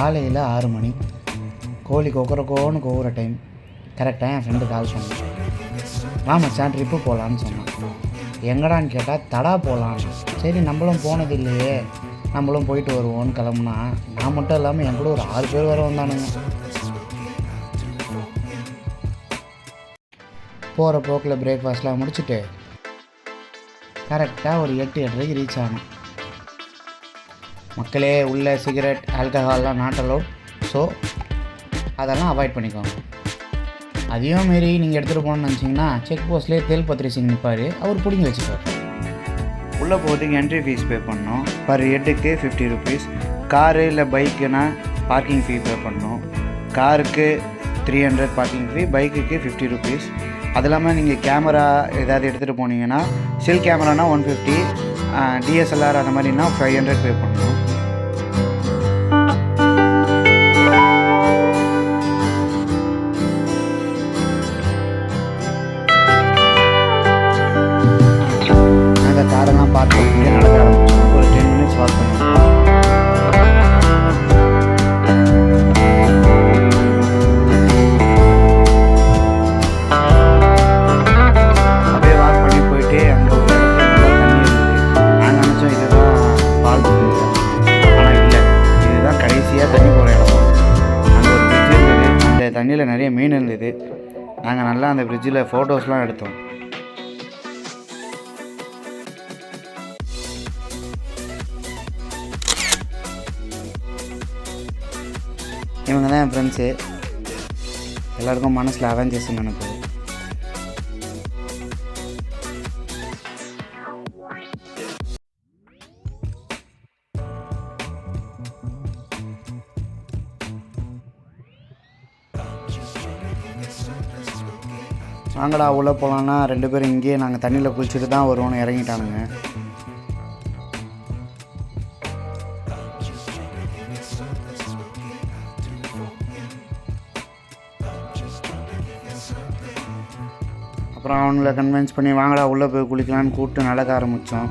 காலையில் ஆறு மணி. கோழி கொக்கரக்கோன்னு கோவுற டைம் கரெக்டாக என் ஃப்ரெண்டு கால் சொன்னான். ஆமாம் சார் ட்ரிப்பு போகலான்னு சொன்னான். எங்கடான்னு கேட்டால் தடா போகலாம் சரி நம்மளும் போனது இல்லையே. நம்மளும் போயிட்டு வருவோம்னு கிளம்புனா நான் மட்டும் இல்லாமல் என் கூட ஒரு ஆறு பேர் வர வந்தானுங்க. போகிற போக்கில் பிரேக்ஃபாஸ்ட்லாம் முடிச்சுட்டு கரெக்டாக ஒரு எட்டு எட்டரைக்கு ரீச் ஆனோம் மக்களே உள்ள சிகரெட் ஆல்கஹால்லாம் நாட் அலோட் ஸோ அதெல்லாம் அவாய்ட் பண்ணிக்கோங்க. அதையும் மாரி நீங்கள் எடுத்துகிட்டு போகணும்னு நினச்சிங்கன்னா செக் போஸ்ட்லேயே தேல் பத்திரி சிங் நிற்பார் அவர் பிடிங்கி வச்சுப்பார். உள்ளே போகிறதுக்கு என்ட்ரி ஃபீஸ் பே பண்ணோம் பர் ஹெட்டுக்கு ஃபிஃப்டி ருபீஸ் காரு இல்லை பைக்குனா பார்க்கிங் ஃபீ பே பண்ணோம் காருக்கு த்ரீ ஹண்ட்ரட் பார்க்கிங் ஃபீ பைக்குக்கு ஃபிஃப்டி ருபீஸ் அது இல்லாமல் நீங்கள் கேமரா ஏதாவது எடுத்துகிட்டு போனீங்கன்னா செல் கேமரானா ஒன் ஃபிஃப்டி டிஎஸ்எல்ஆர் அந்த மாதிரினா ஃபைவ் ஹண்ட்ரட் பே பண்ணணும். தண்ணியில் நிறைய மீன் இருந்தது. நாங்கள் நல்லா அந்த ஃப்ரிட்ஜில் ஃபோட்டோஸ்லாம் எடுத்தோம். இவங்க தான் என் ஃப்ரெண்ட்ஸு எல்லாருக்கும் மனசில் அவெஞ்சர்ஸ் நினைப்பு வாங்கடா உள்ளே போகலான்னா ரெண்டு பேரும் இங்கேயே நாங்கள் தண்ணியில் குளிச்சுட்டு தான் வருவோம்னு இறங்கிட்டானுங்க. அப்புறம் அவங்கள கன்வின்ஸ் பண்ணி வாங்கடா உள்ளே போய் குளிக்கலான்னு கூப்பிட்டு நடக்க ஆரம்பித்தோம்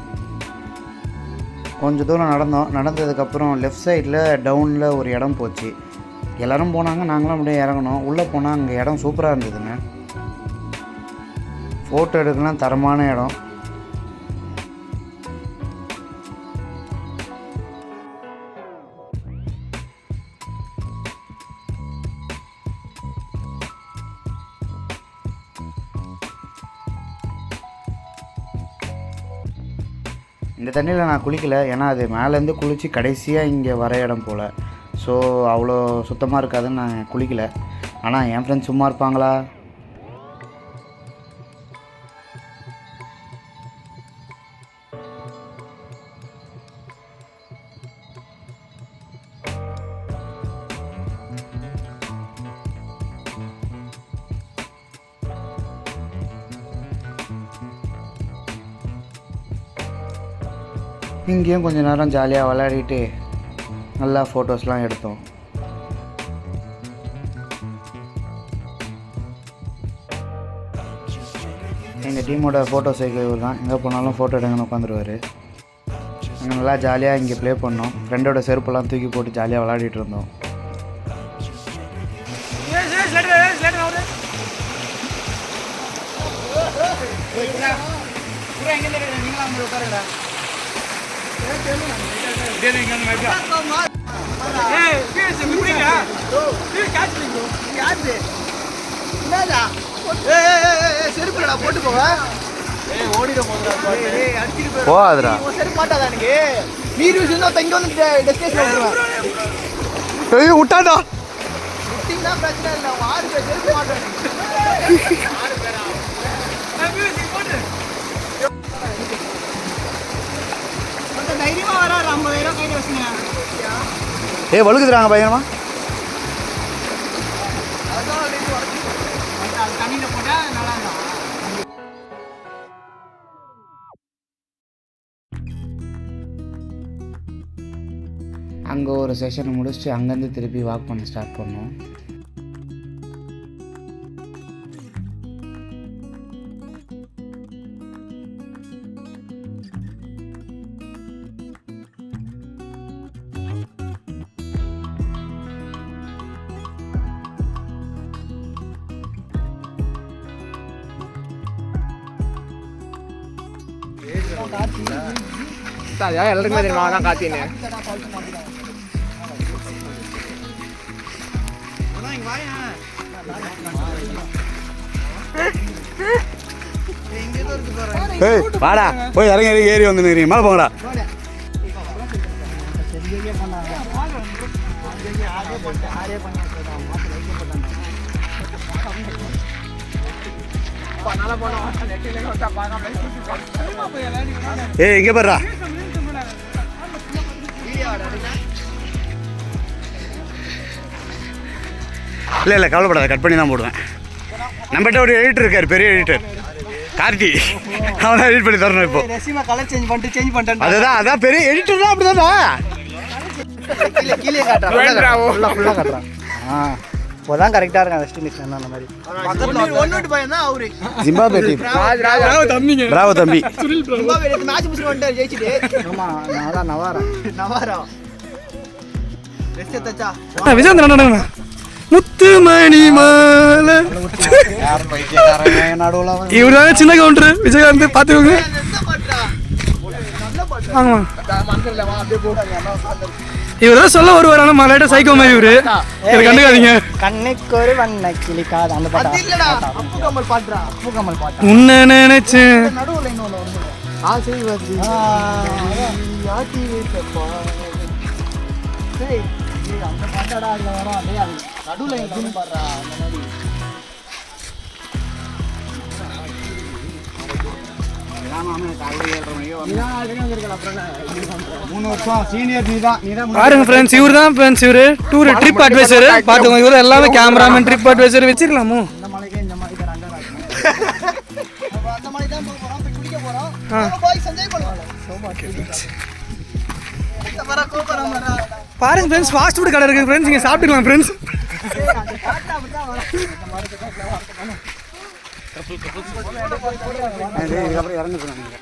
கொஞ்சம் தூரம் நடந்தோம். நடந்ததுக்கப்புறம் லெஃப்ட் சைடில் டவுனில் ஒரு இடம் போச்சு. எல்லோரும் போனாங்க நாங்களும் அப்படியே இறங்கணும் உள்ளே போனால் அங்கே இடம் சூப்பராக இருந்ததுங்க. ஃபோட்டோ எடுக்கலாம் தரமான இடம். இந்த தண்ணியில் நான் குளிக்கலை. ஏன்னா அது மேலேருந்து குளித்து கடைசியாக இங்கே வர இடம் போல். ஸோ அவ்வளோ சுத்தமாக இருக்காதுன்னு நான் குளிக்கலை. ஆனால் என் ஃப்ரெண்ட்ஸ் சும்மா இருப்பாங்களா? இங்கேயும் கொஞ்ச நேரம் ஜாலியாக விளையாடிட்டு நல்லா ஃபோட்டோஸ்லாம் எடுத்தோம் எங்கள் டீமோட ஃபோட்டோ சைக்கிள் இவர் தான் எங்கே போனாலும் ஃபோட்டோ எடுங்கன்னு உட்காந்துருவார் நாங்கள் நல்லா ஜாலியாக இங்கே ப்ளே பண்ணோம் ஃப்ரெண்டோட செருப்பெல்லாம் தூக்கி போட்டு ஜாலியாக விளையாடிட்டு இருந்தோம் செருப்புலடா போட்டு போவ போகாதுடா. செருப்பு மாட்டாதா எனக்கு நீர் விஷயம் தான் இங்க வந்து டெஸ்டினேஷன் வந்துருவேன் ஏய் விட்டாடா விட்டீங்கன்னா பிரச்சனை இல்லை ஆறு பேர் தைரியமா வராரு ஐம்பதாயிரம் கையில் வச்சுங்க. ஏய் வழுக்குதுறாங்க பயங்கரமா. தண்ணியில் போட்டால் நல்லா இருக்கும். அங்கே ஒரு செஷனை முடிச்சுட்டு அங்கேருந்து திருப்பி வாக் பண்ண ஸ்டார்ட் பண்ணோம். அதான் எல்லாருக்குமே தெரியுமா தான் காத்தின்னு ஏய் வாடா போய் இறங்கி இறங்கி ஏறி வந்து நிற்கிறீங்க மேலே போங்கடா. ஏய் இங்கே பாருடா. இல்லை இல்லை கவலைப்படாத கட் பண்ணி தான் போடுவேன். நம்மகிட்ட ஒரு எடிட்டர் இருக்கார் பெரிய எடிட்டர் கார்த்தி அவனை எடிட் பண்ணி தரணும் இப்போ. கலர் சேஞ்ச் பண்ணிட்டு சேஞ்ச் பண்ணிட்டேன் அதுதான் அதான் பெரிய எடிட்டர் தான் அப்படிதானா கீழே கீழே காட்டுறான் ஃபுல்லாக ஃபுல்லாக காட்டுறான் ஆ. இப்போதான் கரெக்டாக இருக்கும் டெஸ்டினேஷன் அந்த மாதிரி. பக்கத்தில் ஒன்று பையன் தான் அவரு. ஜிம்பாபே டீம் பிராவோ தம்பி. மேட்ச் முடிச்சு வந்துட்டாரு ஜெயிச்சுட்டு. ஆமா நவரா? நவாரா. நவாரா தச்சா. விஜயந்திரன் முத்துமணி மாலை. இவர் சின்ன கவுண்டர் விஜயகாந்த் பார்த்துக்கோங்க. ஆமா. இவர் தான் சொல்ல வருவார் ஆனால் மலையிட்ட சைக்கோ மாதிரி இவரு. இதை கண்டுக்காதீங்க. கண்ணுக்கு ஒரு வண்ண கிளிக்காது அந்த பாட்டு? இல்லடா. அப்பு கமல் பாட்டுடா. அப்பு கமல் பாட்டு? உன்னை நினைச்சேன். நடுவுல இன்னொன்று வந்து ஆசை வந்து ஆட்டி வைக்கப்பா டேய் டேய், அந்த பாட்டாடா அதுல வரும். அதே அது. நடுவுல எங்க பாடுறா அந்த மாதிரி. பாருங்க ஃப்ரெண்ட்ஸ் இவர். தான் ஃப்ரெண்ட்ஸ் இவர் டூர் ட்ரிப் அட்வைசர் பார்த்துக்கோங்க இவர் எல்லாமே கேமராமேன் ட்ரிப் அட்வைசர் வச்சிருக்கலாமோ? பாருங்க ஃப்ரெண்ட்ஸ் ஃபாஸ்ட் ஃபுட் கடை இருக்கு. ஃப்ரெண்ட்ஸ் இங்கே சாப்பிட்டுக்கலாம் ஃப்ரெண்ட்ஸ் அந்த காட்டா அப்படிதான் வரும் இந்த மரத்துக்கு காட்டுல வரணும் இதுக்கப்புறம் இறங்க சொன்னாங்க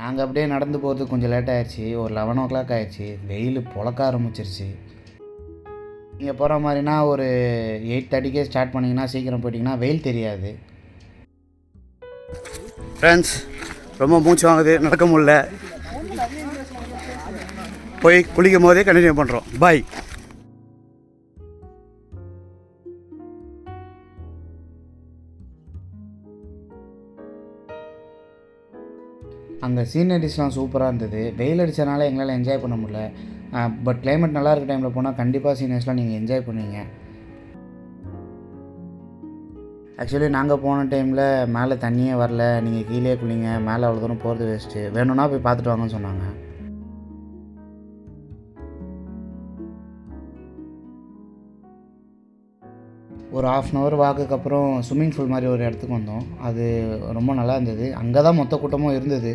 நாங்கள் அப்படியே நடந்து போகிறதுக்கு கொஞ்சம் லேட் ஆயிடுச்சு ஒரு லெவன் ஓ கிளாக் ஆயிடுச்சு வெயில் பொழக்க ஆரம்பிச்சிருச்சு. நீங்கள் போகிற மாதிரினா ஒரு எயிட் தேர்ட்டிக்கே ஸ்டார்ட் பண்ணிங்கன்னா சீக்கிரம் போயிட்டீங்கன்னா வெயில் தெரியாது. ஃப்ரெண்ட்ஸ் ரொம்ப மூச்சு வாங்குது நடக்க முடில போய் குளிக்கும் போதே கண்டினியூ பண்ணுறோம் பாய் அங்கே சீனரிஸ்லாம் சூப்பராக இருந்தது. வெயில் அடித்தனால எங்களால் என்ஜாய் பண்ண முடியல. பட் கிளைமேட் நல்லா இருக்க டைமில் போனால் கண்டிப்பாக சீனரிஸ்லாம் நீங்கள் என்ஜாய் பண்ணுவீங்க. ஆக்சுவலி நாங்கள் போன டைமில் மேலே தண்ணியே வரல. நீங்கள் கீழே குளிங்க. மேலே அவ்வளோ தூரம் போகிறது வேஸ்ட்டு வேணும்னா போய் பார்த்துட்டு வாங்கன்னு சொன்னாங்க. ஒரு ஆஃப் அன் ஹவர் வாக்குக்கு அப்புறம் ஸ்விம்மிங் பூல் மாதிரி ஒரு இடத்துக்கு வந்தோம். அது ரொம்ப நல்லா இருந்தது. அங்கே தான் மொத்த கூட்டமும் இருந்தது.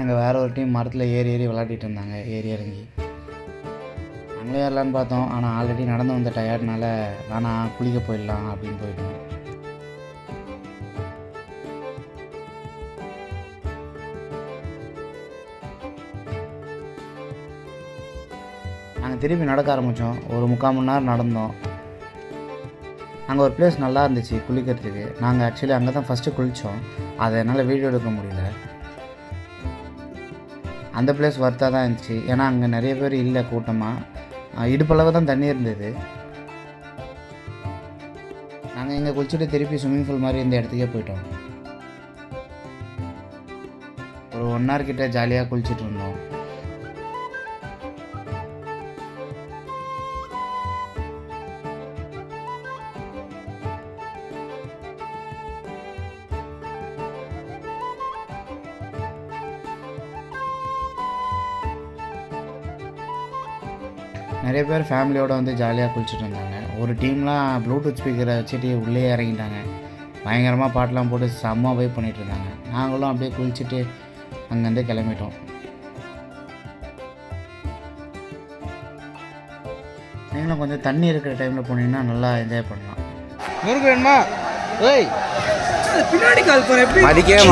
அங்கே வேறு ஒரு டீம் மரத்தில் ஏறி ஏறி விளாடிட்டு இருந்தாங்க. ஏறி இறங்கி. நாங்களே ஏறலான்னு பார்த்தோம். ஆனால் ஆல்ரெடி நடந்து வந்த டயர்ட்னால வேணாம் குளிக்க போயிடலாம் அப்படின்னு போயிட்டோம். நாங்கள் திருப்பி நடக்க ஆரம்பித்தோம் ஒரு முக்கால் மணி நேரம் நடந்தோம். அங்கே ஒரு பிளேஸ் நல்லா இருந்துச்சு குளிக்கிறதுக்கு. நாங்கள் ஆக்சுவலி அங்கே தான் ஃபஸ்ட்டு குளித்தோம் அதை என்னால் வீடியோ எடுக்க முடியல. அந்த பிளேஸ் ஒர்த்தாக தான் இருந்துச்சு. ஏன்னா அங்கே நிறைய பேர் இல்லை கூட்டமாக இடுப்பளவு தான் தண்ணி இருந்தது. நாங்கள் இங்கே குளிச்சுட்டு திருப்பி ஸ்விம்மிங் பூல் மாதிரி இந்த இடத்துக்கே போயிட்டோம். ஒரு ஒன் ஹவர் கிட்டே ஜாலியாக குளிச்சுட்டு இருந்தோம். நிறைய பேர் ஃபேமிலியோடு வந்து ஜாலியாக குளிச்சுட்டு இருந்தாங்க. ஒரு டீம்லாம் ப்ளூடூத் ஸ்பீக்கரை வச்சுட்டு உள்ளே இறங்கிட்டாங்க. பயங்கரமாக பாட்டெலாம் போட்டு செம்ம வைப் பண்ணிட்டு இருந்தாங்க. நாங்களும் அப்படியே குளிச்சுட்டு அங்கேருந்து கிளம்பிட்டோம். நீங்களும் கொஞ்சம் தண்ணி இருக்கிற டைமில் போனீங்கன்னா நல்லா என்ஜாய் பண்ணலாம். வேணுமா? ஏய். பின்னாடி கால் போற எப்படி? மதிக்கவே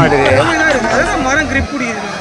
அதெல்லாம் மரம் கிரிப் பிடிக்குது